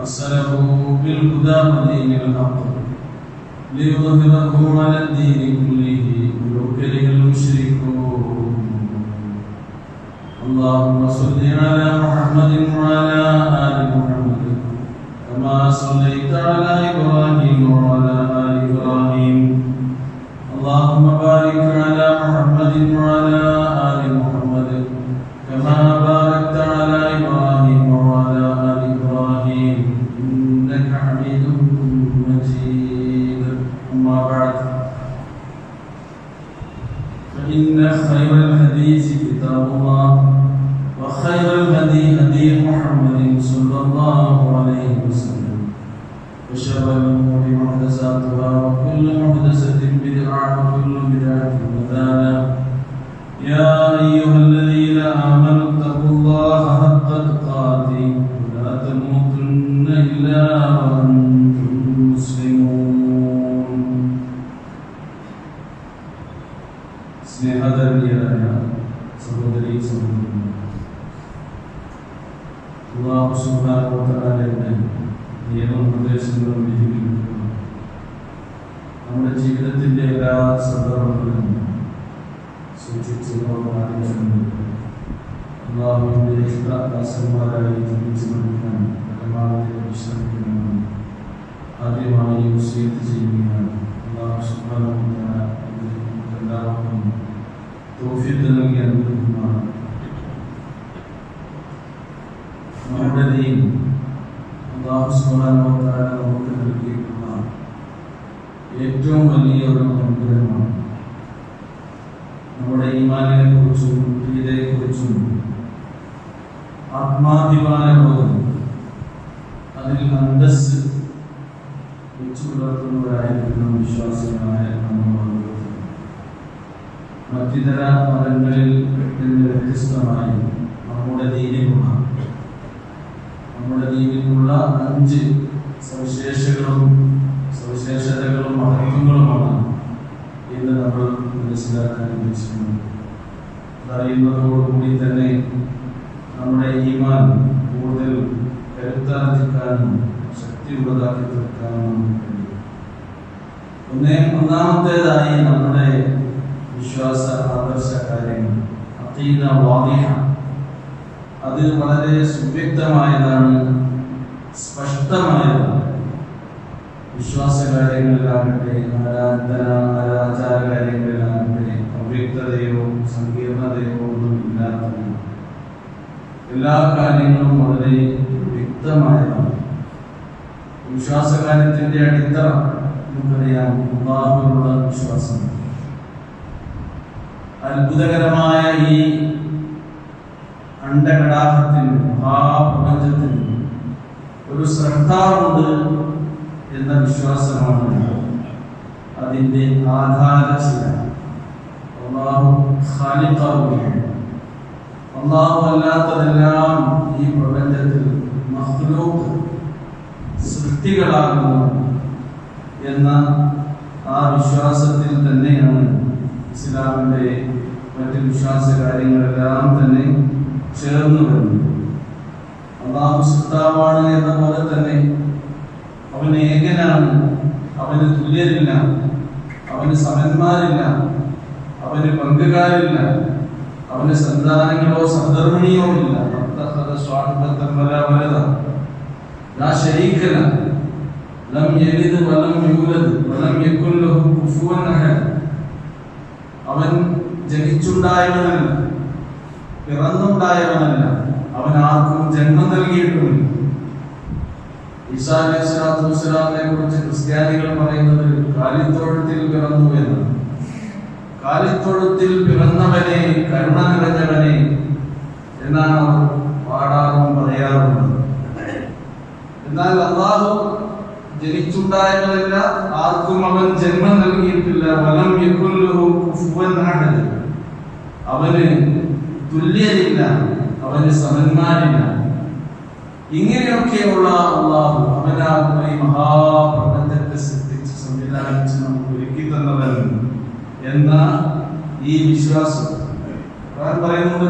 ارسله بالهدى ودين الحق ليظهره على الدين كله ولو كره المشركون. اللهم صل على محمد وعلى آل محمد كما صليت على നമ്മുടെ ജീവിതത്തിന്റെ എല്ലാ സന്ദർഭങ്ങളിലും സൂക്ഷിച്ച് പാലിച്ചുകൊണ്ട് അള്ളാഹുവിന്റെ ഇഷ്ടദാസന്മാരായി ജീവിച്ചു നൽകാൻ പരമാവധി പരിശ്രമിക്കണമെന്ന് ആദ്യമായി വസീയത്ത് ചെയ്യുകയാണ്. അള്ളാഹു സുബ്ഹാനഹു വ തആല എല്ലാവർക്കും തൗഫീഖ് നൽകി അനുഗ്രഹിക്കുമാണ് നമ്മുടെ ദീൻ അള്ളാഹു സുബ്ഹാനഹു വ തആല നമുക്ക് നൽകിയിട്ടുള്ള ഏറ്റവും വലിയ ഒരു അനുഗ്രഹമാണ് നമ്മുടെ ഈമാനിനെ കുറിച്ചും ഗീതയെ കുറിച്ചും ആത്മാഭിമാനബോധം അതിൽ അന്തസ് വെച്ചു പുലർത്തുന്നവരായിരിക്കുന്ന വിശ്വാസികളായ. മറ്റിതര മതങ്ങളിൽ നിന്ന് വ്യത്യസ്തമായി നമ്മുടെ ദീനിലുള്ള നമ്മുടെ ദീനിലുള്ള അഞ്ച് സവിശേഷകളും സവിശേഷതകളും മഹത്വങ്ങളുമാണ് ഇന്ന് നമ്മൾ മനസ്സിലാക്കാൻ ഉദ്ദേശിക്കുന്നത് അറിയുന്നതോടുകൂടി തന്നെ നമ്മുടെ ഈമാൻ കൂടുതൽ കരുത്താർജിക്കാനും ശക്തിയുള്ളതാക്കി തീർക്കാനും ഒന്നേ ഒന്നാമത്തേതായി നമ്മുടെ വിശ്വാസ ആദർശ കാര്യങ്ങൾ. അതീത വാദിഹ. അത് വളരെ സുവ്യക്തമായതാണ് സ്പഷ്ടമായതാണ്. വിശ്വാസ കാര്യങ്ങളിലാകട്ടെ ആരാധന ആരാചാര കാര്യങ്ങളിലാകട്ടെ അവ്യക്തതയോ സങ്കീർണതയോ ഒന്നും ഇല്ലാത്തതാണ് എല്ലാ കാര്യങ്ങളും വളരെ വ്യക്തമായതാണ്. വിശ്വാസ കാര്യത്തിന്റെ അടിത്തറ നമുക്കറിയാം അള്ളാഹുവിനുള്ള വിശ്വാസം. അത്ഭുതകരമായ ഈ അണ്ടകടാഹത്തിന് മഹാപ്രപഞ്ചത്തിന് ഒരു ശ്രദ്ധാവുണ്ട് എന്ന വിശ്വാസമാണ് അതിന്റെ ആധാരശില അള്ളാഹു ഖാലിഖാവുകയാണ്. അള്ളാഹു അല്ലാത്തതെല്ലാം ഈ പ്രപഞ്ചത്തിൽ മഹ്ലൂക്ക് സൃഷ്ടികളാകുന്നു എന്ന ആ വിശ്വാസത്തിൽ തന്നെയാണ് ഇസ്ലാമിന്റെ മറ്റ് വിശ്വാസ കാര്യങ്ങളെല്ലാം തന്നെ ചേർന്നു വരുന്നത്. അള്ളാഹു സൃഷ്ടാവാണ് എന്ന പോലെ തന്നെ അവൻ ഏകനാണ്. അവന് തുല്യരില്ല. അവന് സമന്മാരില്ല. അവന് പങ്കുകാരില്ല. അവന് സന്താനങ്ങളോ സഹധർമ്മിണിയോ ഇല്ല. വലദ. ലാ ശരീക ലഹ. ലം യലിദ് വലം യൂലദ്. വലം ലഹു കുഫുവൻ അഹദ്. അവൻ ജനിച്ചുണ്ടായവനല്ല. പിറന്നുണ്ടായവനല്ല. അവൻ ആർക്കും ജന്മം ഈസാ അലൈഹി സ്വലാത്തു കുറിച്ച് ക്രിസ്ത്യാനികൾ പറയുന്നത് കാലിത്തൊഴുത്തിൽ പിറന്നു എന്ന് കാലിത്തൊഴുത്തിൽ പിറന്നവനെ കരുണ നിറഞ്ഞവനെ എന്നാണ് അവർ പാടാറും പറയാറുള്ളത്. എന്നാൽ അള്ളാഹു ജനിച്ചുണ്ടായതല്ല ആർക്കും അവൻ ജന്മം നൽകിയിട്ടില്ല. വലം അവന് തുല്യരില്ല അവന് സമന്മാരില്ല. ഇങ്ങനെയൊക്കെയുള്ള അള്ളാഹു അവനാകുന്ന ഈ മഹാപ്രപഞ്ചത്തെ സൃഷ്ടിച്ച് സംവിധാനിച്ച് നമുക്ക് ഒരുക്കി തന്നവൻ എന്ന ഈ വിശ്വാസം. പറയുന്നത്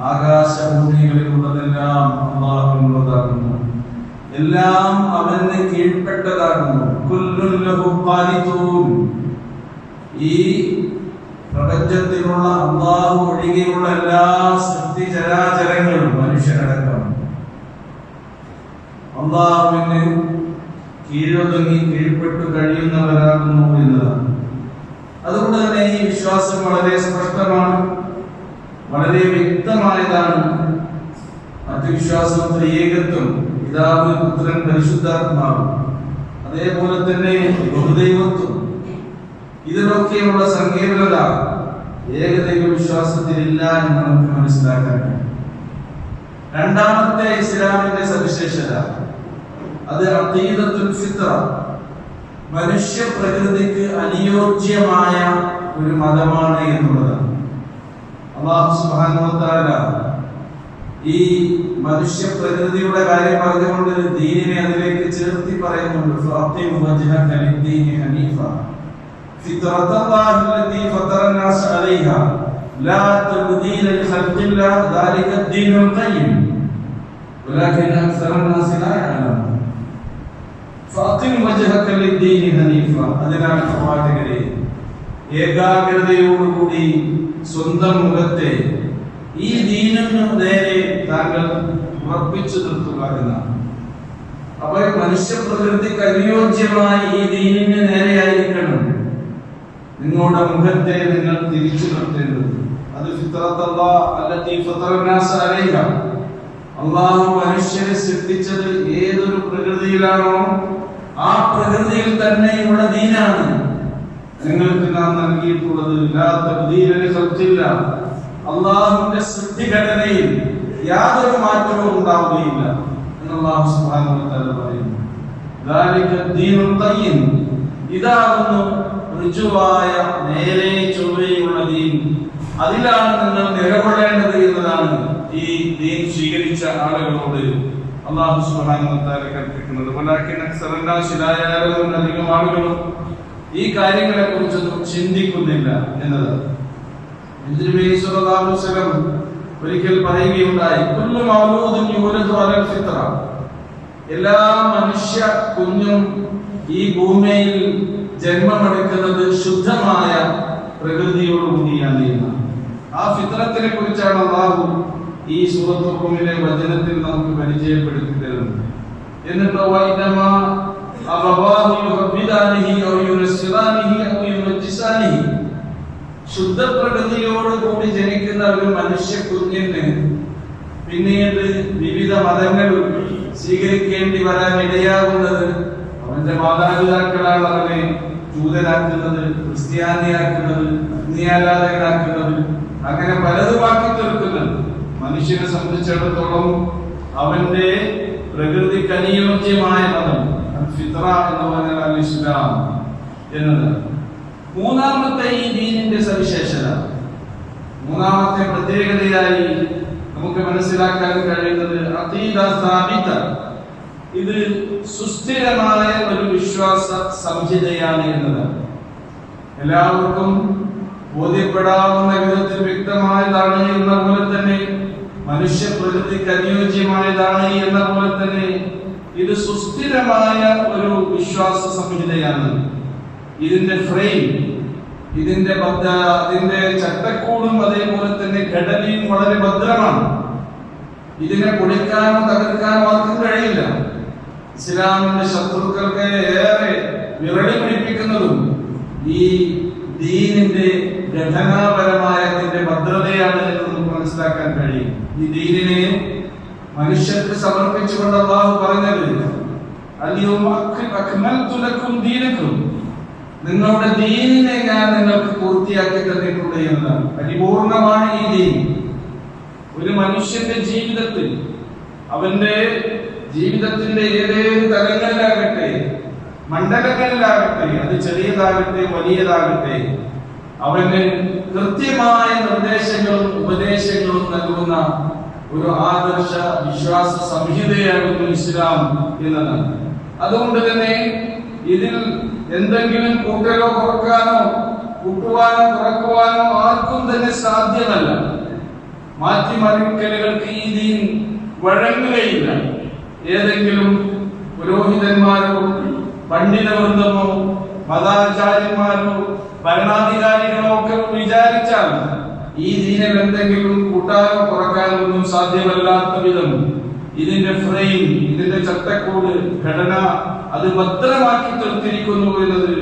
ആകാശഭൂമികളിലുള്ളതെല്ലാം എല്ലാം അവന് കീഴ്പ്പെട്ടതാകുന്നു. ഈ പ്രപഞ്ചത്തിലുള്ള അള്ളാഹു ഒഴികെയുള്ള എല്ലാ സൃഷ്ടി ചരാചരങ്ങളും മനുഷ്യരടക്കം അള്ളാഹുവിന് കീഴൊതുങ്ങി കീഴ്പ്പെട്ടു കഴിയുന്നവരാകുന്നു എന്നതാണ്. അതുകൊണ്ട് തന്നെ ഈ വിശ്വാസം വളരെ സ്പഷ്ടമാണ് വളരെ വ്യക്തമായതാണ്. മറ്റു വിശ്വാസം ത്രിയേകത്വം പിതാവ് പുത്രൻ പരിശുദ്ധാത്മാവ് അതേപോലെ തന്നെ ബഹുദൈവത്വം. ഇതിലൊക്കെയുള്ള സങ്കീർണത ഏകദൈവ വിശ്വാസത്തിലില്ല എന്ന് നമുക്ക് മനസ്സിലാക്കാൻ കഴിയും. രണ്ടാമത്തെ ഇസ്ലാമിന്റെ സവിശേഷത അത് അത്തീതത്തുൽ ഫിത്ര മനുഷ്യ പ്രകൃതിക്ക് അനുയോജ്യമായ ഒരു മതമാണ് എന്നുള്ളതാണ്. അള്ളാഹു തആല ഈ മനുഷ്യ പ്രകൃതിയുടെ കാര്യം പറഞ്ഞുകൊണ്ട് ദീനിനെ അതിലേക്ക് ചേർത്തി പറയുന്നുണ്ട്. ഫഅഖിം വജ്ഹക ലിദ്ദീനി ഹനീഫ ഫിത്രത അല്ലാഹി അല്ലതി ഫതറ الناس عليها لا تبديل لخلق الله ذلك الدين القيم ولكن أكثر الناس لا يعلمون ഫഅഖിം വജ്ഹക ലിദ്ദീനി ഹനീഫ അതിനാൽ പ്രവാചകരെ ഏകാഗ്രതയോടുകൂടി സ്വന്തം മുഖത്തെ ഈ ദീനിന് നേരെ താങ്കൾ ഉറപ്പിച്ചു നിർത്തുക എന്നാണ് അപ്പൊ മനുഷ്യ പ്രകൃതിക്ക് അനുയോജ്യമായി ഈ ദീനിന് നേരെയായിരിക്കണം നിങ്ങളുടെ മുഖത്തെ നിങ്ങൾ തിരിച്ചു നിർത്തേണ്ടത്. അള്ളാഹു മനുഷ്യനെ സൃഷ്ടിച്ചത് ഏതൊരു പ്രകൃതിയിലാണോ ആ പ്രകൃതിയിൽ തന്നെ ഇവിടെ ദീനാണ്. നിങ്ങൾക്ക് നാം നൽകിയിട്ടുള്ളത് അള്ളാഹുവിന്റെ സൃഷ്ടിഘടനയിൽ യാതൊരു മാറ്റവും ഉണ്ടാവുകയില്ല എന്ന് അള്ളാഹു സുബ്ഹാനഹു വ തആല പറയുന്നു. ഇതാകുന്നു ഋജുവായ നേരെ ചൊവ്വയുള്ള ദീൻ. അതിലാണ് നിങ്ങൾ നിലകൊള്ളേണ്ടത് എന്നതാണ് ഈ ദീൻ സ്വീകരിച്ച ആളുകളോട് അള്ളാഹു തആല കൽപ്പിക്കുന്നത്. വലാകിൻ അക്സറന്നാസി ലാ യഅലമൂൻ അധികം ആളുകളും ഈ കാര്യങ്ങളെ കുറിച്ചൊന്നും ചിന്തിക്കുന്നില്ല എന്നതാണ് ഒരിക്കൽ പറയുകയുണ്ടായി എല്ലാ മനുഷ്യ കുഞ്ഞും ഈ ഭൂമിയിൽ ജന്മമെടുക്കുന്നത് ശുദ്ധമായ പ്രകൃതിയോടുകൂടിയാണ് എന്നാണ് ആ ഫിത്രത്തിനെ കുറിച്ചാണ് അള്ളാഹു ഈ സൂറത്ത് വചനത്തിൽ നമുക്ക് പരിചയപ്പെടുത്തി തരുന്നത് എന്നിട്ട് വൈദമാ അബവാഹു ഔ യുനസ്സിറാനിഹി ഔ യുനജ്ജിസാനിഹി. ശുദ്ധ പ്രകൃതിയോട് കൂടി ജനിക്കുന്ന ഒരു മനുഷ്യ കുഞ്ഞിന് പിന്നീട് വിവിധ മതങ്ങൾ സ്വീകരിക്കേണ്ടി വരാൻ ഇടയാകുന്നത് അവന്റെ മാതാപിതാക്കളാണ് അവനെ ജൂതനാക്കുന്നത് ക്രിസ്ത്യാനിയാക്കുന്നത് അഗ്നിയാരാധകരാക്കുന്നത് അങ്ങനെ പലതും ബാക്കി തീർക്കുന്നത് മനുഷ്യനെ സംബന്ധിച്ചിടത്തോളം അവന്റെ പ്രകൃതിക്ക് അനുയോജ്യമായ മതം ഫിത്ര എന്ന് പറഞ്ഞാൽ അൽ ഇസ്ലാം എന്നത്. മൂന്നാമത്തെ ഈ ദീനിന്റെ സവിശേഷത. മൂന്നാമത്തെ പ്രത്യേകതയായി നമുക്ക് മനസ്സിലാക്കാൻ കഴിയുന്നത് അതീത സ്ഥാപിത ഇത് സുസ്ഥിരമായ ഒരു വിശ്വാസ സംഹിതയാണ് എന്നതാണ് എല്ലാവർക്കും ബോധ്യപ്പെടാവുന്ന വിധത്തിൽ വ്യക്തമായതാണ് എന്ന പോലെ തന്നെ മനുഷ്യ പ്രകൃതിക്ക് അനുയോജ്യമായതാണ് എന്ന പോലെ തന്നെ ഇത് സുസ്ഥിരമായ ഒരു വിശ്വാസ സംഹിതയാണ്. ഇതിന്റെ ഫ്രെയിം ഇതിന്റെ ഭദ്ര അതിന്റെ ചട്ടക്കൂടും അതേപോലെ തന്നെ ഘടനയും വളരെ ഭദ്രമാണ്. ഇതിനെ പൊളിക്കാനോ തകർക്കാനോ ആർക്കും കഴിയില്ല. ഇസ്ലാമിന്റെ ശത്രുക്കൾക്ക് ഏറെ വിറളി പിടിപ്പിക്കുന്നതും ഈ ദീനിന്റെ ഘടനാപരമായ അതിന്റെ ഭദ്രതയാണ് എന്ന് നമുക്ക് മനസ്സിലാക്കാൻ കഴിയും. ഈ ദീനിനെ മനുഷ്യർക്ക് സമർപ്പിച്ചുകൊണ്ട് അള്ളാഹു പറഞ്ഞത് നിങ്ങളുടെ ദീനിനെ ഞാൻ നിങ്ങൾക്ക് പൂർത്തിയാക്കി തന്നിട്ടുണ്ട് എന്ന് പരിപൂർണമാണ് ഈ ദീൻ. ഒരു മനുഷ്യന്റെ ജീവിതത്തിൽ അവന്റെ ജീവിതത്തിന്റെ ഏതേത് തലങ്ങളിലാകട്ടെ മണ്ഡലങ്ങളിലാകട്ടെ അത് ചെറിയതാകട്ടെ വലിയതാകട്ടെ അവന് കൃത്യമായ നിർദ്ദേശങ്ങളും ഉപദേശങ്ങളും നൽകുന്ന ഒരു ആദർശ വിശ്വാസ സംഹിതയായിരുന്നു ഇസ്ലാം എന്നതാണ് അതുകൊണ്ട് തന്നെ ഇതിൽ എന്തെങ്കിലും കൂട്ടലോ കുറക്കാനോ കൂട്ടുവാനോ കുറക്കുവാനോ ആർക്കും തന്നെ സാധ്യമല്ല. മാറ്റിമറിക്കലുകൾക്ക് ഈ ദീൻ വഴങ്ങുകയില്ല. ഏതെങ്കിലും പുരോഹിതന്മാരോ പണ്ഡിതവൃന്ദമോ മതാചാര്യന്മാരോ ഭരണാധികാരികളോ ഒക്കെ വിചാരിച്ചാൽ ഈ ദീനിൽ എന്തെങ്കിലും കൂട്ടാനോ കുറക്കാനൊന്നും സാധ്യമല്ലാത്ത വിധം ഇതിന്റെ ഫ്രെയിം ഇതിന്റെ ചട്ടക്കൂട് ഘടന അത് ഭദ്രമാക്കി തീർത്തിരിക്കുന്നു എന്നത്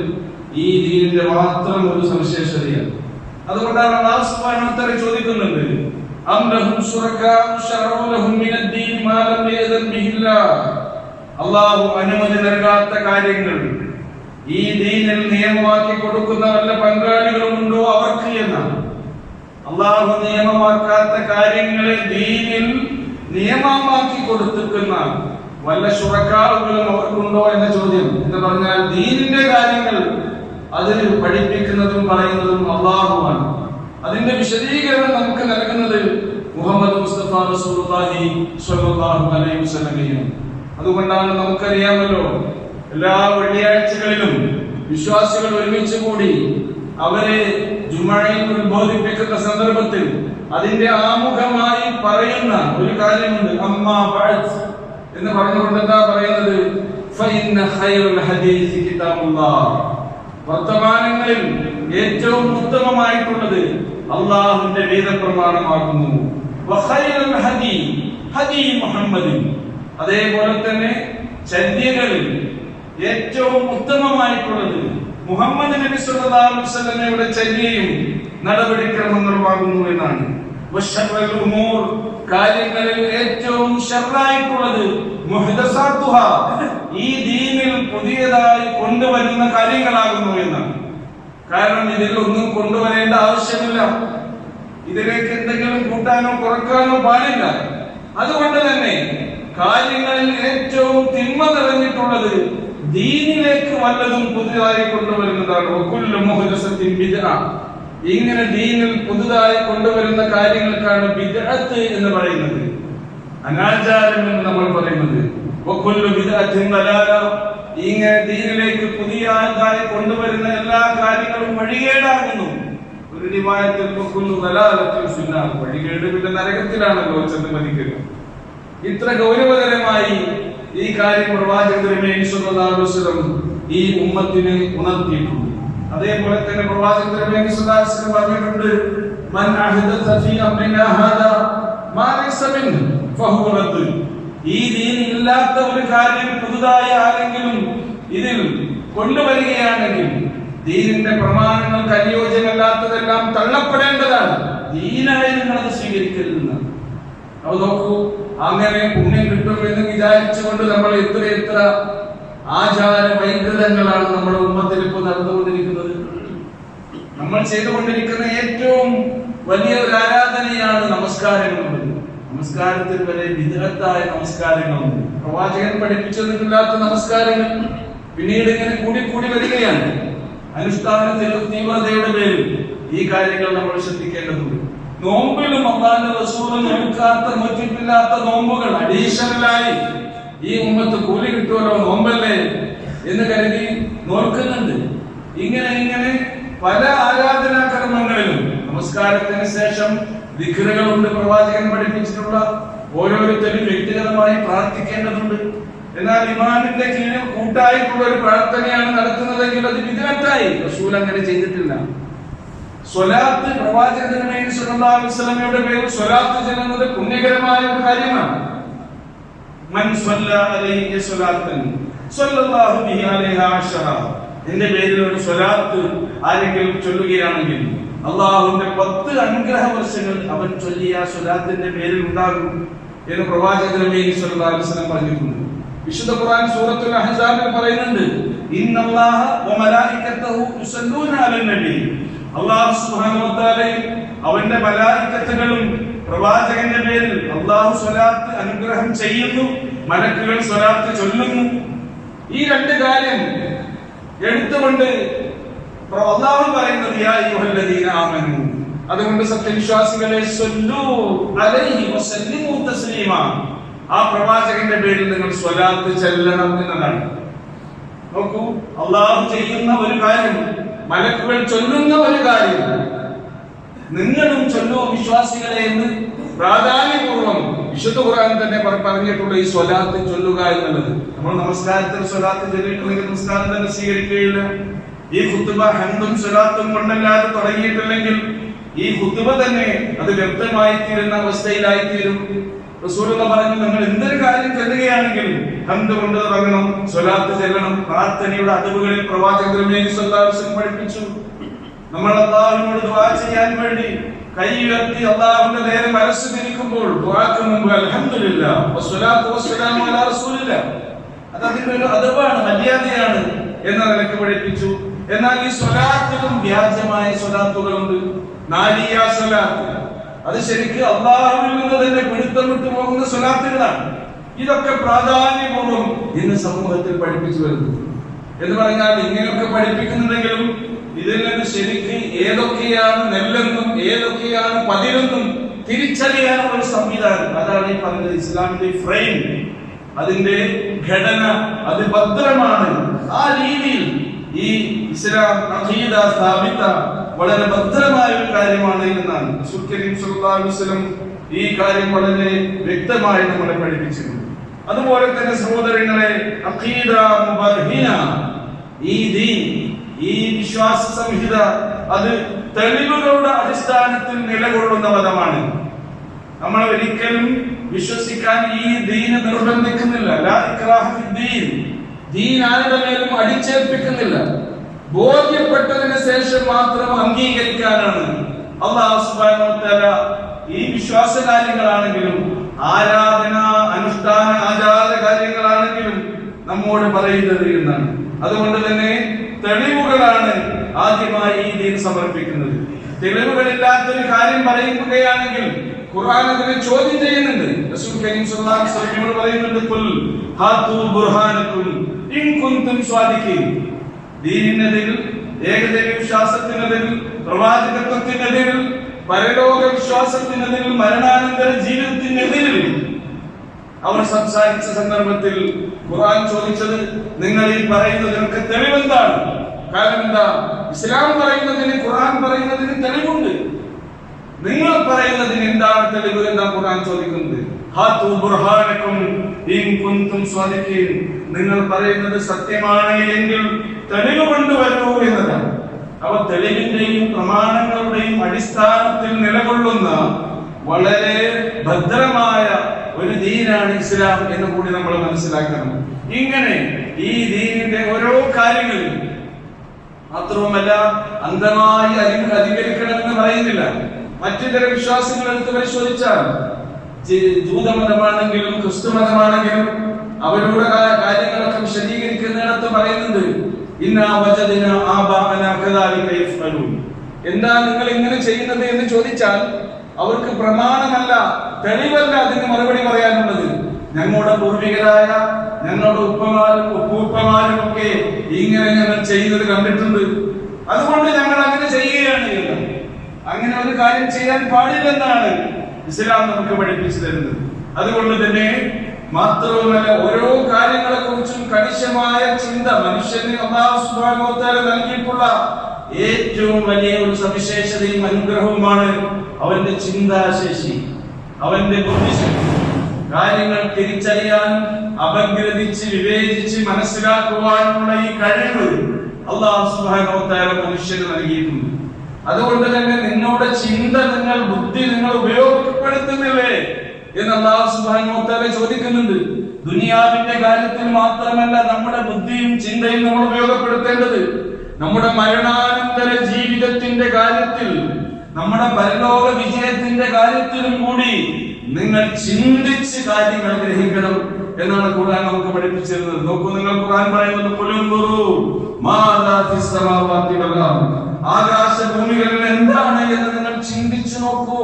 ഈ ദീനിന്റെ മാത്രം ഒരു സവിശേഷതയാണ്. അതുകൊണ്ടാണ് ചോദിക്കുന്നുണ്ട് അം ലഹും ശുറകാഉ ശറഉ ലഹും മിനദ്ദീൻ മാ ലം യഅദൻ അള്ളാഹു അനുമതി നൽകാത്ത കാര്യങ്ങൾ. ഈ ദീനിൽ നിയമമാക്കി കൊടുക്കുന്ന വല്ല പങ്കാളികളും ഉണ്ടോ? അവർക്ക് എന്നാണ് അള്ളാഹു നിയമമാക്കാത്ത കാര്യങ്ങളെ ദീനിൽ നിയമമാക്കി കൊടുത്തിക്കുന്ന വല്ല ശുറക്കാറുകളും അവർക്കുണ്ടോ എന്ന ചോദ്യം. എന്ന് പറഞ്ഞാൽ ദീനിന്റെ കാര്യങ്ങൾ അതിൽ പഠിപ്പിക്കുന്നതും പറയുന്നതും അള്ളാഹുവാണ് അതിന്റെ വിശദീകരണം നമുക്ക് നൽകുന്നത് മുഹമ്മദ് മുസ്തഫ റസൂലുള്ളാഹി സ്വല്ലല്ലാഹു അലൈഹി വസല്ലമയാണ് അതുകൊണ്ടാണ് നമുക്കറിയാമല്ലോ എല്ലാ വെള്ളിയാഴ്ചകളിലും വിശ്വാസികൾ ഒരുമിച്ച് കൂടി അവരെ ജുമഴയിൽ ഉത്ബോധിപ്പിക്കുന്ന സന്ദർഭത്തിൽ അതിന്റെ ആമുഖമായി പറയുന്ന ഒരു കാര്യമുണ്ട്. അമ്മാ എന്ന് പറഞ്ഞുകൊണ്ട് എന്താ പറയുന്നത്? ഫഇന്ന ഖൈറുൽ ഹദീസ് കിതാബുല്ലാഹ് വർത്തമാനങ്ങളിൽ ഏറ്റവും ഉത്തമമായിട്ടുള്ളത് അള്ളാഹുവിന്റെ വേദപ്രമാണമാകുന്നു. ഹദീ അതേപോലെ തന്നെ ചര്യകളിൽ ഏറ്റവും ഉത്തമമായിട്ടുള്ളത് മുഹമ്മദ് നബി വസല്ലമയുടെ ചര്യയും നടപടിക്രമങ്ങളുമാകുന്നു എന്നാണ്. ഉമൂർ കാര്യങ്ങളിൽ ഏറ്റവും ഷെറായിട്ടുള്ളത് ഈ ദീനിൽ പുതിയതായി കൊണ്ടുവരുന്ന കാര്യങ്ങളാകുന്നു എന്നാണ് കാരണം ഇതിൽ ഒന്നും കൊണ്ടുവരേണ്ട ആവശ്യമില്ല. ഇതിലേക്ക് എന്തെങ്കിലും കൂട്ടാനോ കുറക്കാനോ പാടില്ല. അതുകൊണ്ട് തന്നെ കാര്യങ്ങളിൽ ഏറ്റവും തിന്മ നിറഞ്ഞിട്ടുള്ളത് ദീനിലേക്ക് വല്ലതും പുതിയതായി കൊണ്ടുവരുന്നതാണ്. ഇങ്ങനെ ദീനിൽ പുതുതായി കൊണ്ടുവരുന്ന കാര്യങ്ങൾക്കാണ് ബിദ്അത്ത് എന്ന് പറയുന്നത്. അനാചാരം എന്ന് നമ്മൾ പറയുന്നത്. ഇങ്ങനെ ദീനിലേക്ക് പുതിയതായി കൊണ്ടുവരുന്ന എല്ലാ കാര്യങ്ങളും വഴികേടാകുന്നു. ഒരു റിവായത്തിൽ വകുല്ലു ദലാലത്തിൻ ഫിന്നാർ. വഴികേട് പിന്നെ നരകത്തിലാണല്ലോ ചെന്ന് മരിക്കുക ഇത്ര ഗൗരവകരമായി ഈ കാര്യം വസല്ലം ഈ ഉമ്മത്തിനെ ഉണർത്തിയിട്ടുണ്ട്. അതേപോലെ തന്നെ പ്രവാചകൻ അലൈഹി വസല്ലം പറഞ്ഞിട്ടുണ്ട് മൻ അഹദ ഫീ അംരിനാ ഹാദാ മാ ലൈസ മിൻ ഫഹുവ റദ്ദ്. ഈ ദീൻ ഇല്ലാത്ത ഒരു കാര്യം പുതുതായി ആരെങ്കിലും ഇതിൽ കൊണ്ടുവരികയാണെങ്കിൽ ദീനിന്റെ പ്രമാണങ്ങൾക്ക് അനുയോജ്യമല്ലാത്തതെല്ലാം തള്ളപ്പെടേണ്ടതാണ്. ദീനായി നിങ്ങളത് സ്വീകരിക്കരുതെന്നാണ് അപ്പോൾ നോക്കൂ അങ്ങനെ പുണ്യം കിട്ടുമെന്ന് വിചാരിച്ചുകൊണ്ട് നമ്മൾ എത്ര എത്ര ആചാര വൈകൃതങ്ങളാണ് നമ്മുടെ ഉമ്മത്തിൽ ഇപ്പോൾ നടന്നുകൊണ്ടിരിക്കുന്നത്. നമ്മൾ ചെയ്തുകൊണ്ടിരിക്കുന്ന ഏറ്റവും വലിയ ഒരു ആരാധനയാണ് നമസ്കാരങ്ങൾ നമസ്കാരത്തിൽ വരെ വിദഗ്ധായ നമസ്കാരങ്ങളുണ്ട്. പ്രവാചകൻ പഠിപ്പിച്ചതിനില്ലാത്ത നമസ്കാരങ്ങൾ പിന്നീട് ഇങ്ങനെ കൂടി കൂടി വരികയാണ്. അനുഷ്ഠാനത്തിൽ തീവ്രതയുടെ പേരിൽ ഈ കാര്യങ്ങൾ നമ്മൾ ശ്രദ്ധിക്കേണ്ടതുണ്ട്. നോമ്പിലും അള്ളാന്റെ റസൂൽ എടുക്കാത്ത നോറ്റിട്ടില്ലാത്ത നോമ്പുകൾ അഡീഷണലായി ഈ ഉമ്മത്ത് കൂലി കിട്ടുമല്ലോ നോമ്പല്ലേ? എന്ന് കരുതി നോക്കുന്നുണ്ട് ഇങ്ങനെ ഇങ്ങനെ പല ആരാധനാ കർമ്മങ്ങളിലും നമസ്കാരത്തിന് ശേഷം വിഗ്രഹങ്ങളുണ്ട് പ്രവാചകൻ പഠിപ്പിച്ചിട്ടുള്ള ഓരോരുത്തരും വ്യക്തിഗതമായി പ്രാർത്ഥിക്കേണ്ടതുണ്ട്. എന്നാൽ ഇമാമിന്റെ കീഴിൽ കൂട്ടായിട്ടുള്ള ഒരു പ്രാർത്ഥനയാണ് നടത്തുന്നതെങ്കിൽ അത് വിദഗ്ധായി റസൂൽ അങ്ങനെ ചെയ്തിട്ടില്ല. സ്വലാത്ത് പ്രവാചകന്റെ സല്ലല്ലാഹു അലൈഹി വസല്ലമയുടെ പേരിൽ സ്വലാത്ത് ചെല്ലുന്നത് പുണ്യകരമായ ഒരു കാര്യമാണ്. മൻ സ്വല്ല അലൈഹി സ്വലാത്തൻ. സ്വല്ലല്ലാഹു ബിഹി അലൈഹി അശറ എന്റെ പേരിൽ ഒരു സ്വലാത്ത് ആരെങ്കിലും ചൊല്ലുകയാണെങ്കിൽ അള്ളാഹുവിന്റെ പത്ത് അനുഗ്രഹ വർഷങ്ങൾ അവൻ ചൊല്ലിയ സ്വലാത്തിന്റെ പേരിൽ ഉണ്ടാകും എന്ന് അലൈഹി വസല്ലം പറഞ്ഞിട്ടുണ്ട്. വിശുദ്ധ ഖുർആൻ സൂറത്തുൽ അഹ്സാബിൽ പറയുന്നുണ്ട് ഇന്നല്ലാഹ വമലായികതഹു യുസല്ലൂന അലൻ നബി. അല്ലാഹു സുബ്ഹാനഹു വ തആലയും അവന്റെ മലായികത്തുകളും പ്രവാചകന്റെ പേരിൽ അള്ളാഹു സ്വലാത്ത് അനുഗ്രഹം ചെയ്യുന്നു മലക്കുകൾ സ്വലാത്ത് ചൊല്ലുന്നു. ഈ രണ്ട് കാര്യം എടുത്തുകൊണ്ട് അള്ളാഹു പറയുന്നത് ആമനു. അതുകൊണ്ട് സത്യവിശ്വാസികളെ അലൈഹി ആ പ്രവാചകന്റെ പേരിൽ നിങ്ങൾ സ്വലാത്ത് ചെല്ലണം എന്നതാണ്. നോക്കൂ അള്ളാഹു ചെയ്യുന്ന ഒരു കാര്യം മലക്കുകൾ ചൊല്ലുന്ന ഒരു കാര്യം നിങ്ങളും ചൊല്ലോ വിശ്വാസികളെ എന്ന് പ്രാധാന്യപൂർവം വിശുദ്ധ ഖുർആൻ തന്നെ പറഞ്ഞിട്ടുള്ള ഈ സ്വലാത്ത് ചൊല്ലുക എന്നുള്ളത്. നമ്മൾ നമസ്കാരത്തിൽ സ്വലാത്ത് ചൊല്ലിയിട്ടുണ്ടെങ്കിൽ നമസ്കാരം തന്നെ സ്വീകരിക്കുകയില്ല. ഈ ഖുത്തുബ ഹന്തും സ്വലാത്തും കൊണ്ടല്ലാതെ തുടങ്ങിയിട്ടില്ലെങ്കിൽ ഈ ഖുത്തുബ തന്നെ അത് വ്യക്തമായി തീരുന്ന അവസ്ഥയിലായി തീരും റസൂലുള്ള പറഞ്ഞു നിങ്ങൾ എന്തൊരു കാര്യം ചെല്ലുകയാണെങ്കിൽ ഹന്ത് കൊണ്ട് തുടങ്ങണം സ്വലാത്ത് ചെല്ലണം. പ്രാർത്ഥനയുടെ അതിവുകളിൽ പ്രവാചകൻ പഠിപ്പിച്ചു. നമ്മൾ അള്ളാഹുവിനോട് ദുആ ചെയ്യാൻ വേണ്ടി കൈ ഉയർത്തി അള്ളാഹുവിന്റെ നേരെ മനസ്സ് തിരിക്കുമ്പോൾ ദുആക്ക് മുമ്പ് അൽഹംദുലില്ലാ വസ്സലാമു അലാ അത് അതിന്റെ ഒരു മര്യാദയാണ് എന്ന നിലയ്ക്ക് പഠിപ്പിച്ചു. എന്നാൽ ഈ സ്വലാത്തിലും വ്യാജമായ സ്വലാത്തുകളുണ്ട്. നാലിയ സ്വലാത്ത്. അത് ശരിക്ക് അള്ളാഹുവിൽ നിന്ന് തന്നെ പിടുത്തം വിട്ടു പോകുന്ന സ്വലാത്തുകളാണ്. ഇതൊക്കെ പ്രാധാന്യപൂർവം ഇന്ന് സമൂഹത്തിൽ പഠിപ്പിച്ചു വരുന്നു. എന്ന് പറഞ്ഞാൽ ഇങ്ങനെയൊക്കെ പഠിപ്പിക്കുന്നുണ്ടെങ്കിലും ഇതിൽ നിന്ന് ശരിക്ക് ഏതൊക്കെയാണ് നെല്ലെന്നും ഏതൊക്കെയാണ് പതിരെന്നും തിരിച്ചറിയാനുള്ള ഒരു സംവിധാനം. അതാണ് ഈ പറഞ്ഞത് ഇസ്ലാമിന്റെ ഫ്രെയിം അതിന്റെ ഘടന അത് ഭദ്രമാണ്. ആ രീതിയിൽ ഈ ഇസ്ലാം അഖീദ സ്ഥാപിത വളരെ ഭദ്രമായ ഒരു കാര്യമാണ് എന്നാണ് റസൂൽ സുല്ലാസ്ലം ഈ കാര്യം വളരെ വ്യക്തമായി നമ്മളെ പഠിപ്പിച്ചിരുന്നു അതുപോലെ തന്നെ സഹോദരങ്ങളെ അഖീദ മുബർഹിന ഈ ദീൻ ഈ വിശ്വാസ സംഹിത അത് തെളിവുകളുടെ അടിസ്ഥാനത്തിൽ നിലകൊള്ളുന്ന മതമാണ് നമ്മൾ ഒരിക്കലും വിശ്വസിക്കാൻ ഈ ദീന് നിർബന്ധിക്കുന്നില്ല. ദീൻ ആരുടെ മേലും അടിച്ചേൽപ്പിക്കുന്നില്ല. ബോധ്യപ്പെട്ടതിന് ശേഷം മാത്രം അംഗീകരിക്കാനാണ്. അള്ളാഹു സുബ്ഹാനഹു ഈ വിശ്വാസ കാര്യങ്ങളാണെങ്കിലും ആരാധന അനുഷ്ഠാന ആചാര കാര്യങ്ങളാണെങ്കിലും നമ്മോട് പറയുന്നത് എന്നാണ്. അതുകൊണ്ട് തന്നെ തെളിവുകളാണ് ആദ്യമായി ഈ ദീൻ സമർപ്പിക്കുന്നത്. തെളിവുകളില്ലാത്തൊരു കാര്യം പറയുകയാണെങ്കിൽ ഖുർആൻ അതിനെ ചോദ്യം ചെയ്യുന്നുണ്ട്. റസൂൽ കരീം സല്ലല്ലാഹു അലൈഹി വസല്ലം പറയുന്നുണ്ട് ഖുൽ ഹാതു ബുർഹാനകും ഇൻ കുൻതും സ്വാദിഖീൻ. ദീനിനെതിരിൽ ഏകദൈവ വിശ്വാസത്തിനെതിരിൽ പ്രവാചകത്വത്തിനെതിരിൽ പരലോക വിശ്വാസത്തിനെതിരിൽ മരണാനന്തര ജീവിതത്തിനെതിരിൽ അവർ സംസാരിച്ച സന്ദർഭത്തിൽ ഖുർആൻ ചോദിച്ചത് നിങ്ങൾ ഈ പറയുന്നതിനൊക്കെ തെളിവെന്താണ്? കാരണം എന്താ? ഇസ്ലാം പറയുന്നതിന് ഖുർആൻ പറയുന്നതിന് തെളിവുണ്ട്. നിങ്ങൾ പറയുന്നതിന് എന്താണ് തെളിവ് എന്താ ഖുർആൻ ചോദിക്കുന്നത്? ഹാത്തു ബുർഹാനക്കും ഇൻ കുന്തും സ്വാദിഖീൻ. നിങ്ങൾ പറയുന്നത് സത്യമാണെങ്കിൽ തെളിവ് കൊണ്ടുവരൂ എന്നതാണ്. അവ തെളിവിന്റെയും പ്രമാണങ്ങളുടെയും അടിസ്ഥാനത്തിൽ നിലകൊള്ളുന്ന വളരെ ഭദ്രമായ ഒരു ദീനാണ് ഇസ്ലാം എന്ന് കൂടി നമ്മൾ മനസ്സിലാക്കണം. ഇങ്ങനെ ഈ ദീനിന്റെ ഓരോ കാര്യങ്ങളും മാത്രവുമല്ല അന്ധമായി അരി- അധികരിക്കണമെന്ന് പറയുന്നില്ല. മറ്റു ചില വിശ്വാസങ്ങൾ എടുത്ത് പരിശോധിച്ചാൽ ജൂതമതമാണെങ്കിലും ക്രിസ്തു മതമാണെങ്കിലും അവരുടെ കാര്യങ്ങളൊക്കെ വിശദീകരിക്കുന്നിടത്ത് പറയുന്നുണ്ട് എന്താ നിങ്ങൾ ഇങ്ങനെ ചെയ്യുന്നത് എന്ന് ചോദിച്ചാൽ അവർക്ക് പ്രമാണമല്ല. തെളിവല്ല അതിന് മറുപടി പറയാനുള്ളത്. ഞങ്ങളുടെ പൂർവികരായ ഞങ്ങളുടെ ഉപ്പമാരും ഉപ്പൂപ്പമാരും ഒക്കെ ഇങ്ങനെ ഞങ്ങൾ ചെയ്യുന്നത് കണ്ടിട്ടുണ്ട്. അതുകൊണ്ട് ഞങ്ങൾ അങ്ങനെ ചെയ്യുകയാണ് അങ്ങനെ ഒരു കാര്യം ചെയ്യാൻ പാടില്ലെന്നാണ് ഇസ്ലാം നമുക്ക് പഠിപ്പിച്ചു തരുന്നത്. അതുകൊണ്ട് തന്നെ മാത്രവുമല്ല ഓരോ കാര്യങ്ങളെ കുറിച്ചും കണിശമായ ചിന്ത മനുഷ്യന് നൽകിയിട്ടുള്ള ഏറ്റവും വലിയ ഒരു സവിശേഷതയും അനുഗ്രഹവുമാണ് അവന്റെ ചിന്താശേഷി. അവന്റെ ബുദ്ധിശക്തി കാര്യങ്ങൾ തിരിച്ചറിയാൻ അപഗ്രഥിച്ച് വിവേചിച്ച് മനസ്സിലാക്കുവാനുള്ള ഈ കഴിവ് അള്ളാഹു തആല മനുഷ്യന് നൽകിയിട്ടുണ്ട്. അതുകൊണ്ട് തന്നെ നിങ്ങളുടെ ചിന്ത നിങ്ങൾ ബുദ്ധി നിങ്ങൾ ഉപയോഗപ്പെടുത്തുന്നില്ലേ എന്ന് അള്ളാഹു തആല ചോദിക്കുന്നുണ്ട്. ദുനിയാവിന്റെ കാര്യത്തിൽ മാത്രമല്ല നമ്മുടെ ബുദ്ധിയും ചിന്തയും നമ്മൾ ഉപയോഗപ്പെടുത്തേണ്ടത്. നമ്മുടെ മരണാനന്തര ജീവിതത്തിന്റെ കാര്യത്തിൽ നമ്മുടെ പരലോക വിജയത്തിന്റെ കാര്യത്തിലും കൂടി നിങ്ങൾ ചിന്തിച്ച് കാര്യങ്ങൾ ഗ്രഹിക്കണം എന്നാണ് ഖുർആൻ നമുക്ക് പഠിപ്പിച്ചിരുന്നത്. നോക്കൂ നിങ്ങൾ ഖുർആൻ പറയുന്നത് "ഖുലുൻദുറൂ മാദാ ഫിസ് സമാവാതി വൽ ആകാശ ഭൂമികളിൽ എന്താണ് എന്ന് നിങ്ങൾ ചിന്തിച്ചു നോക്കൂ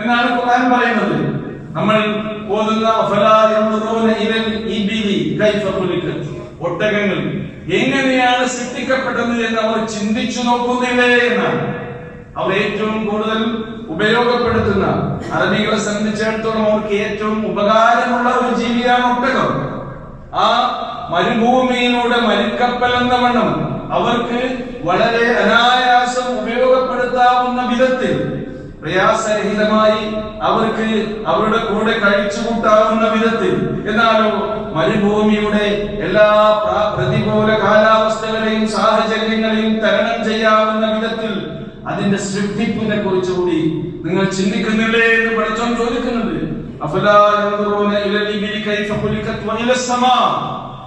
എന്നാണ് ഖുർആൻ പറയുന്നത്. നമ്മൾ ഓതുന്ന ഒട്ടകങ്ങൾ എങ്ങനെയാണ് സൃഷ്ടിക്കപ്പെട്ടത് എന്ന് അവർ ചിന്തിച്ചു നോക്കുന്നില്ലേ എന്നാണ്. അവർ ഏറ്റവും കൂടുതൽ ഉപയോഗപ്പെടുത്തുന്ന അറബികളെ സംബന്ധിച്ചിടത്തോളം അവർക്ക് ഏറ്റവും ഉപകാരമുള്ള ഒരു ജീവിയാണ് ഒട്ടകം. ആ മരുഭൂമിയിലൂടെ മരുക്കപ്പൽ എന്ന വണ്ണം അവർക്ക് വളരെ അനായാസം ഉപയോഗപ്പെടുത്താവുന്ന വിധത്തിൽ പ്രയാസരഹിതമായി അവർക്ക് അവരുടെ കൂടെ കഴിച്ചുകൂട്ടാവുന്ന വിധത്തിൽ. എന്നാലോ മരുഭൂമിയുടെ എല്ലാ പ്ര- പ്രതികൂല കാലാവസ്ഥകളെയും സാഹചര്യങ്ങളെയും തരണം ചെയ്യാവുന്ന വിധത്തിൽ അതിന്റെ സൃഷ്ടിപ്പിനെ കുറിച്ച് കൂടി നിങ്ങൾ ചിന്തിക്കുന്നില്ലേ എന്ന് പഠിച്ചോ ചോദിക്കുന്നുണ്ട്.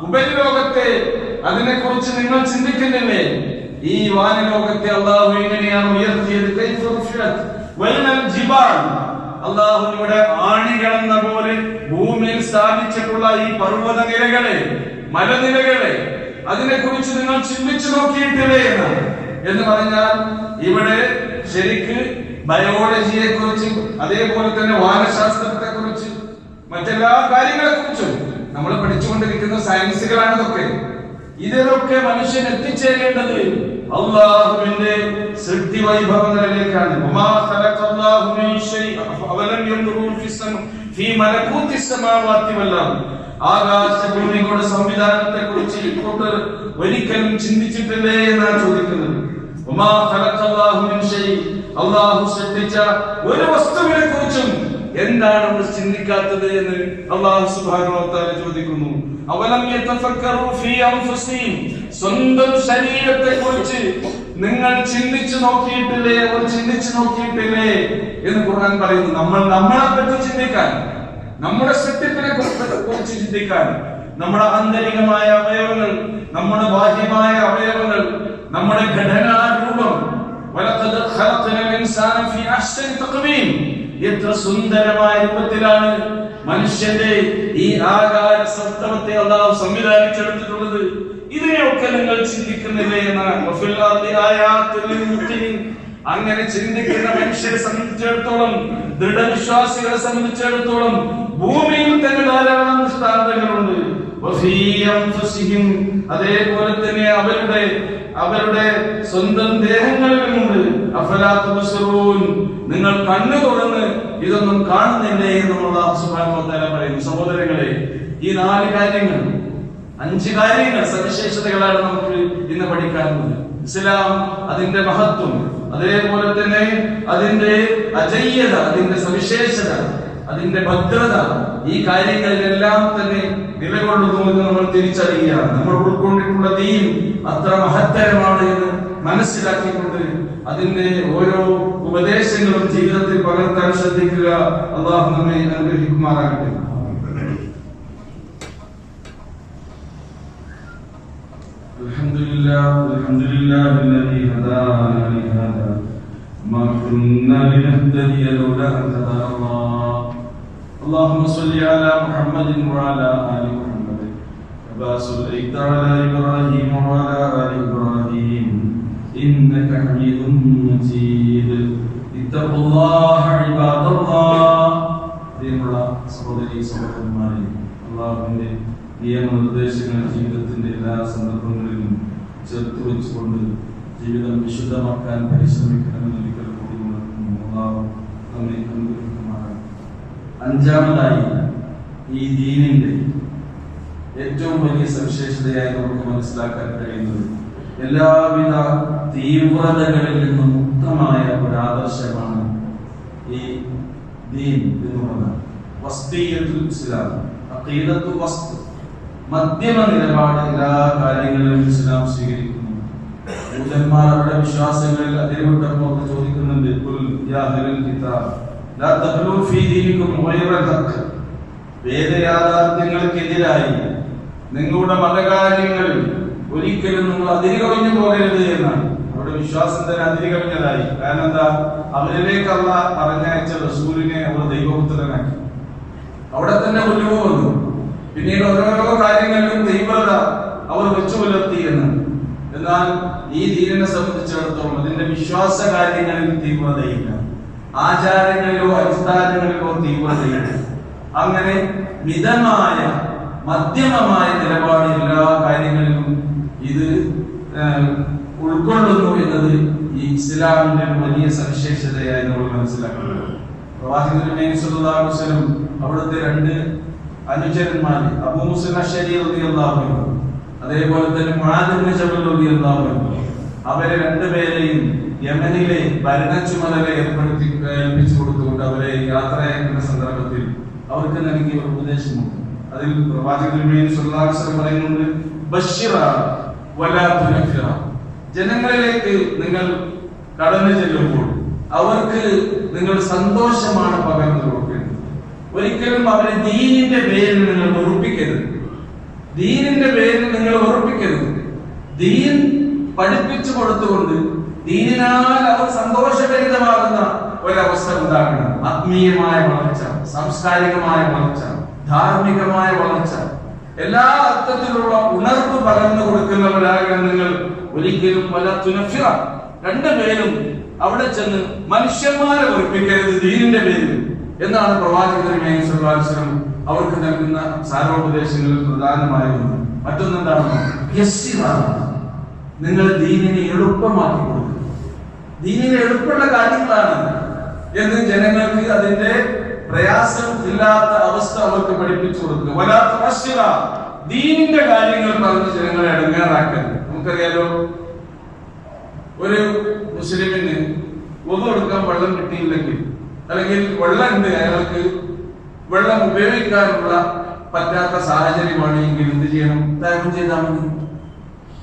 ഉപരിലോകത്തെ അതിനെ കുറിച്ച് നിങ്ങൾ ചിന്തിക്കുന്നില്ലേ? ഈ വാനലോകത്തെ അള്ളാഹു എങ്ങനെയാണ് ഉയർത്തിയത്? അള്ളാഹുവിടെ ആണികളെന്ന പോലെ ഭൂമിയിൽ സ്ഥാപിച്ചിട്ടുള്ള ഈ പർവത നിരകളെ മലനിരകളെ അതിനെ കുറിച്ച് നിങ്ങൾ ചിന്തിച്ചു നോക്കിയിട്ടില്ലേ എന്നാണ് എന്ന് പറഞ്ഞാൽ ഇവിടെ ശരിക്ക് ബയോളജിയെ കുറിച്ച് അതേപോലെ തന്നെ വാനശാസ്ത്രത്തെ കുറിച്ച് മറ്റെല്ലാ കാര്യങ്ങളെ കുറിച്ചും നമ്മൾ പഠിച്ചുകൊണ്ടിരിക്കുന്ന സയൻസുകളാണ് ഇതൊക്കെ ഇതിലൊക്കെ മനുഷ്യൻ എത്തിച്ചേരേണ്ടത് അള്ളാഹുവിന്റെ സൃഷ്ടി വൈഭവങ്ങളിലേക്കാണ് അവലം ഫീ വൽ അർദ് ആകാശഭൂമികളുടെ സംവിധാനത്തെ കുറിച്ച് ഇപ്പോട്ട് ഒരിക്കലും ചിന്തിച്ചിട്ടില്ലേ എന്നാണ് ചോദിക്കുന്നത്. അള്ളാഹു സൃഷ്ടിച്ച ഒരു വസ്തുവിനെ കുറിച്ചും എന്താണ് നമ്മൾ ചിന്തിക്കാത്തത് എന്ന് അള്ളാഹു തആല ചോദിക്കുന്നു. അവലം സ്വന്തം ശരീരത്തെ കുറിച്ച് നിങ്ങൾ ചിന്തിച്ചു നോക്കിയിട്ടില്ലേ? അവർ ചിന്തിച്ചു നോക്കിയിട്ടില്ലേ? എന്ന് ഖുർആൻ പറയുന്നു. നമ്മൾ നമ്മളെ പറ്റി ചിന്തിക്കാൻ നമ്മുടെ സത്യത്തിനെ കുറിച്ച് ചിന്തിക്കാൻ നമ്മുടെ ആന്തരികമായ അവയവങ്ങൾ നമ്മുടെ ബാഹ്യമായ അവയവങ്ങൾ നമ്മുടെ ഘടനാരൂപം എത്ര സുന്ദരമായ രൂപത്തിലാണ് മനുഷ്യന്റെ ഈ ആകാര സപ്തമത്തെ അള്ളാഹു സംവിധാനിച്ചെടുത്തിട്ടുള്ളത്. ഇതിനെയൊക്കെ നിങ്ങൾ ചിന്തിക്കുന്നില്ലേ എന്നാണ്. അങ്ങനെ ചിന്തിക്കുന്ന മനുഷ്യരെ സംബന്ധിച്ചിടത്തോളം ദൃഢവിശ്വാസികളെ സംബന്ധിച്ചിടത്തോളം ഭൂമിയിൽ തന്നെ ധാരാളം ദൃഷ്ടാന്തങ്ങളുണ്ട്. അതേപോലെ തന്നെ അവരുടെ അവരുടെ സ്വന്തം ദേഹങ്ങളിലുമുണ്ട്. നിങ്ങൾ കണ്ണു തുറന്ന് ഇതൊന്നും കാണുന്നില്ലേ എന്നുള്ള തആല പറയുന്നു സഹോദരങ്ങളെ ഈ നാല് കാര്യങ്ങൾ അഞ്ച് കാര്യങ്ങൾ സവിശേഷതകളാണ് നമുക്ക് ഇന്ന് പഠിക്കാനുള്ളത് ഇസ്ലാം അതിന്റെ മഹത്വം അതേപോലെ തന്നെ അതിന്റെ അജയ്യത അതിന്റെ സവിശേഷത അതിന്റെ ഭദ്രത ഈ കാര്യങ്ങളിലെല്ലാം തന്നെ നിലകൊള്ളുന്നു എന്ന് നമ്മൾ തിരിച്ചറിയുകയാണ്. നമ്മൾ ഉൾക്കൊണ്ടിട്ടുള്ള ദീൻ അത്ര മഹത്തരമാണ് എന്ന് മനസ്സിലാക്കിക്കൊണ്ട് അതിന്റെ ഓരോ ഉപദേശങ്ങളും ജീവിതത്തിൽ പകർത്താൻ ശ്രദ്ധിക്കുക. അള്ളാഹു നമ്മെ അനുഗ്രഹിക്കുമാറാകട്ടെ. لله الحمد لله الذي هدانا لهذا ما كنا لنهتدي لولا ان هدانا الله اللهم صل على محمد وعلى ال محمد كما صليت على ابراهيم وعلى ال ابراهيم انك حميد مجيد اتقوا الله عباد الله പ്രിയമുള്ള സഹോദരി സഹോദരന്മാരെ അള്ളാഹുവിന്റെ നിയമനിർദ്ദേശങ്ങൾ ജീവിതത്തിന്റെ എല്ലാ സന്ദർഭങ്ങളിലും ചേർത്ത് വെച്ചുകൊണ്ട് ജീവിതം വിശുദ്ധമാക്കാൻ പരിശ്രമിക്കണമെന്ന് ഒരിക്കൽ കൂടി ഉണർത്തുന്നു അള്ളാഹു അനുഗ്രഹിക്കുമാറാണ് അഞ്ചാമതായി ഈ ദീനിന്റെ ഏറ്റവും വലിയ സവിശേഷതയായി നമുക്ക് മനസ്സിലാക്കാൻ കഴിയുന്നത് എല്ലാവിധ തീവ്രതകളിൽ നിന്നും മുക്തമായ ഒരു ആദർശമാണ് ഈ ദീൻ എന്ന് എന്നുള്ളത് വസ്തീയത്തുൽ ഇസ്ലാം അഖീദത്തു വസ്തു മധ്യമ നിലപാട് എല്ലാ കാര്യങ്ങളിലും ഇസ്ലാം സ്വീകരിക്കുന്നു. ദൂതന്മാർ അവരുടെ വിശ്വാസങ്ങളിൽ അതിരുവിട്ടപ്പോൾ ചോദിക്കുന്നുണ്ട് കുൽ കിതാബ് ലാ തഖ്ലൂ ഫീ ദീനികും ഗൈറൽ ഹഖ് വേദയാഥാർത്ഥ്യങ്ങൾക്കെതിരായി നിങ്ങളുടെ മതകാര്യങ്ങളിൽ ഒരിക്കലും നിങ്ങൾ അതിരി കവിഞ്ഞു പോകരുത് എന്നാണ്. അവരുടെ വിശ്വാസം തന്നെ അതിരി കവിഞ്ഞതായി കാരണം എന്താ? അവരിലേക്കല്ല പറഞ്ഞയച്ച റസൂലിനെ അവർ ദൈവപുത്രനാക്കി. അവിടെ തന്നെ ഉരുവ് വന്നു. പിന്നീട് ഓരോരോ കാര്യങ്ങളിലും തീവ്രത അവർ വെച്ചു പുലർത്തി എന്ന് എന്നാൽ ഈ ദീനിനെ സംബന്ധിച്ചിടത്തോളം അതിന്റെ വിശ്വാസ കാര്യങ്ങളിൽ തീവ്രതയില്ല. ആചാരങ്ങളിലോ അനുഷ്ഠാനങ്ങളിലോ തീവ്രതയില്ല. അങ്ങനെ മിതമായ മധ്യമമായ നിലപാട് എല്ലാ കാര്യങ്ങളിലും ഇത് ഉൾക്കൊള്ളുന്നു എന്നത് ഈ ഇസ്ലാമിന്റെ വലിയ സവിശേഷതയായി നമ്മൾ മനസ്സിലാക്കുന്നത് പ്രവാചകൻ അവിടുത്തെ രണ്ട് അനുചരന്മാർ അബൂ മുസ്ലിം റളിയല്ലാഹു അതേപോലെ തന്നെ മുആദ് ഇബ്നു ജബൽ റളിയല്ലാഹു അവരെ രണ്ടുപേരെയും യമനിലെ ഭരണ ചുമതല ഏർപ്പെടുത്തി ഏൽപ്പിച്ചു കൊടുത്തുകൊണ്ട് അവരെ യാത്രയാക്കുന്ന സന്ദർഭത്തിൽ അവർക്ക് നൽകിയ ഒരു ഉപദേശമുണ്ട്. അതിൽ പ്രവാചകൻ പറയുന്നുണ്ട് തുനഫിറ. ജനങ്ങളിലേക്ക് നിങ്ങൾ കടന്നു ചെല്ലുമ്പോൾ അവർക്ക് നിങ്ങൾ സന്തോഷമാണ് പകർന്നു ഒരിക്കലും അവരെ ദീനിന്റെ പേരിൽ നിങ്ങൾ ഉറപ്പിക്കരുത് ദീനിന്റെ പേരിൽ നിങ്ങൾ ഉറപ്പിക്കരുത് ദീൻ പഠിപ്പിച്ചു കൊടുത്തുകൊണ്ട് ദീനിനാൽ അവർ സന്തോഷഭരിതമാകുന്ന ഒരവസ്ഥ ഉണ്ടാക്കണം ആത്മീയമായ വളർച്ച സാംസ്കാരികമായ വളർച്ച ധാർമ്മികമായ വളർച്ച എല്ലാ അർത്ഥത്തിലുള്ള ഉണർവ് പകർന്നു കൊടുക്കുന്നവരാകണം നിങ്ങൾ. ഒരിക്കലും പല തുനഫിറ. രണ്ടുപേരും അവിടെ ചെന്ന് മനുഷ്യന്മാരെ ഉറപ്പിക്കരുത് ദീനിന്റെ പേരിൽ. എന്നാണ് സർവാത്സരം അവർക്ക് നൽകുന്ന സാരോപദേശങ്ങളിൽ പ്രധാനമായ ഒന്ന്. മറ്റൊന്നെന്താണ് യസ്സിറ. നിങ്ങൾ ദീനിനെ എളുപ്പമാക്കി കൊടുക്കുക. ദീനിനെ എളുപ്പമുള്ള കാര്യങ്ങളാണ് എന്ന് ജനങ്ങൾക്ക് അതിന്റെ പ്രയാസം ഇല്ലാത്ത അവസ്ഥ അവർക്ക് പഠിപ്പിച്ചു കൊടുക്കുക. വലാത്ത ദീനിന്റെ കാര്യങ്ങൾ പറഞ്ഞ് ജനങ്ങളെ അടങ്ങാറാക്കരുത്. നമുക്കറിയാലോ ഒരു മുസ്ലിമിന് ഒന്നും എടുക്കാൻ വെള്ളം കിട്ടിയില്ലെങ്കിൽ അല്ലെങ്കിൽ വെള്ളമുണ്ട് അയാൾക്ക് വെള്ളം ഉപയോഗിക്കാനുള്ള പറ്റാത്ത സാഹചര്യമാണ് എങ്കിൽ എന്ത് ചെയ്യണം? തയമം ചെയ്താൽ മതി.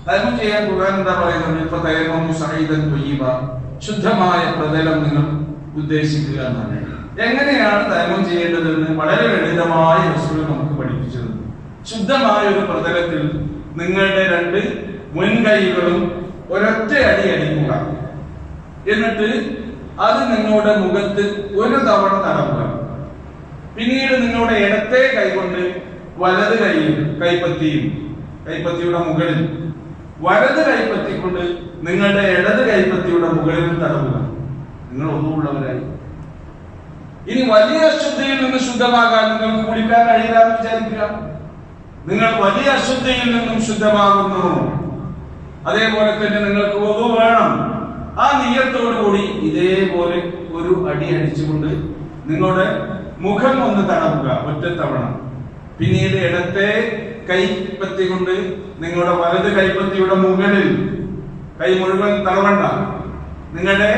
തയമം ചെയ്യാൻ ഖുർആൻ എന്താ പറയുന്നത്? ഇപ്പൊ തയമം സഹീദൻ തൊയ്യബ. ശുദ്ധമായ പ്രതലം നിങ്ങൾ ഉദ്ദേശിക്കുക എന്നാണ്. എങ്ങനെയാണ് തയമം ചെയ്യേണ്ടതെന്ന് വളരെ ലളിതമായ റസൂൽ നമുക്ക് പഠിപ്പിച്ചത്. ശുദ്ധമായ ഒരു പ്രതലത്തിൽ നിങ്ങളുടെ രണ്ട് മുൻകൈകളും ഒരൊറ്റ അടി അടിക്കുക. എന്നിട്ട് അത് നിങ്ങളുടെ മുഖത്ത് ഒരു തവണ നടക്കുക പിന്നീട് നിങ്ങളുടെ ഇടത്തെ കൈകൊണ്ട് വലത് കൈയും കൈപ്പത്തിയും കൈപ്പത്തിയുടെ മുകളിൽ. വലത് കൈപ്പത്തി കൊണ്ട് നിങ്ങളുടെ ഇടത് കൈപ്പത്തിയുടെ മുകളിൽ തടവുക. നിങ്ങൾ ഒന്നുമുള്ളവരായി ഇനി വലിയ അശുദ്ധിയിൽ നിന്ന് ശുദ്ധമാകാൻ നിങ്ങൾക്ക് കുളിക്കാൻ കഴിയില്ലെന്ന് വിചാരിക്കുക. നിങ്ങൾ വലിയ അശുദ്ധിയിൽ നിന്നും ശുദ്ധമാകുന്നു. അതേപോലെ തന്നെ നിങ്ങൾക്ക് ഒതു വേണം ആ നീയത്തോടു കൂടി ഇതേപോലെ ഒരു അടി അടിച്ചുകൊണ്ട് നിങ്ങളുടെ മുഖം ഒന്ന് തടവുക ഒറ്റത്തവണ. പിന്നീട് ഇടത്തെ കൈപ്പത്തി കൊണ്ട് നിങ്ങളുടെ വലത് കൈപ്പത്തിയുടെ മുകളിൽ കൈ മുഴുവൻ തടവണ്ട നിങ്ങളുടെ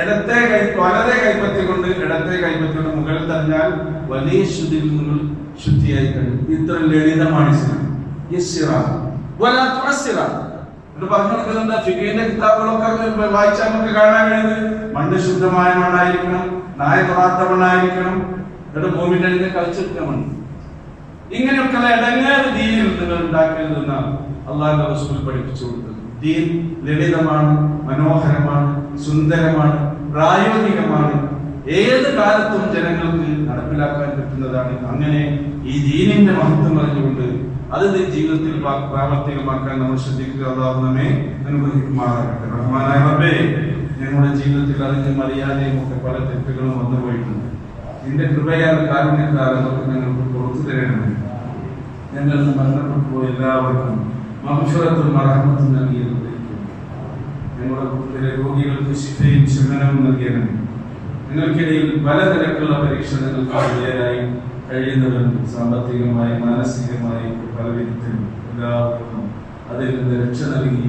ഇടത്തെ കൈ വലതെ കൈപ്പത്തി കൊണ്ട് ഇടത്തെ കൈപ്പത്തിയുടെ മുകളിൽ തന്നാൽ വലിയ ശുദ്ധിയിൽ നിങ്ങൾ ശുദ്ധിയായി കഴിയും. ഇത്ര ലളിതമാണ് ഇസ്ലാം. ഇത് പറഞ്ഞു കൊടുക്കുന്നുണ്ട് ഫിഖിന്റെ കിതാബുകളൊക്കെ വായിച്ചാൽ നമുക്ക് കാണാൻ കഴിയുന്നത് മണ്ണ് ശുദ്ധമായ മണ്ണായിരിക്കണം നായ തൊടാത്ത മണ്ണായിരിക്കണം എന്നിട്ട് ഭൂമിന്റെ അടിയിൽ കളിച്ചെടുക്കുക മണ്ണ്. ഇങ്ങനെയൊക്കെയുള്ള ഇടങ്ങേറെ ദീനിൽ നിങ്ങൾ ഉണ്ടാക്കരുതെന്നാണ് അള്ളാഹിന്റെ റസൂൽ പഠിപ്പിച്ചു കൊടുത്തത്. ദീൻ ലളിതമാണ് മനോഹരമാണ് സുന്ദരമാണ് പ്രായോഗികമാണ്. ഏത് കാലത്തും ജനങ്ങൾക്ക് നടപ്പിലാക്കാൻ പറ്റുന്നതാണ്. അങ്ങനെ ഈ ദീനിന്റെ മഹത്വം അറിഞ്ഞുകൊണ്ട് അത് ജീവിതത്തിൽ പ്രാ- പ്രാവർത്തികമാക്കാൻ നമ്മൾ ശ്രദ്ധിക്കുക? നമ്മെ അനുഗ്രഹിക്കുമാറാകട്ടെ. റഹ്മാനായ റബ്ബേ ഞങ്ങളുടെ ജീവിതത്തിൽ അറിഞ്ഞും അറിയാതെയും ഒക്കെ പല തെറ്റുകളും വന്നുപോയിട്ടുണ്ട് നിന്റെ കൃപയാൽ കാരുണ്യത്താൽ അതൊക്കെ ഞങ്ങൾക്ക് പുറത്തു തരണമേ. ഞങ്ങൾ മരണപ്പെട്ടു പോയ എല്ലാവർക്കും മഹുഷറത്തും മറഹമത്തും നൽകിയത് ഞങ്ങളുടെ കൂട്ടത്തിലെ രോഗികൾക്ക് ശിഫയും ശമനവും നൽകിയണം നിങ്ങൾക്കിടയിൽ പലതരത്തിലുള്ള പരീക്ഷണങ്ങൾക്ക് വിധേയരായി. കഴിയുന്നവരും സാമ്പത്തികമായി മാനസികമായി പല വിധത്തിലും എല്ലാവർക്കും അതിൽ നിന്ന് രക്ഷ നൽകി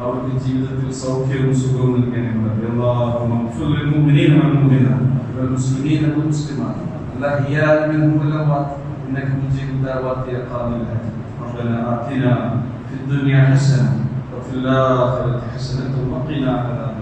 അവർക്ക് ജീവിതത്തിൽ സൗഖ്യവും സുഖവും നൽകാനുള്ളത് اللهم اغفر للمؤمنين والمؤمنات والمسلمين والمسلمات الاحياء منهم والاموات انك مجيب الدعوات يا قاضي الهدي ربنا اتنا في الدنيا حسنه وفي الاخره حسنه وقنا عذاب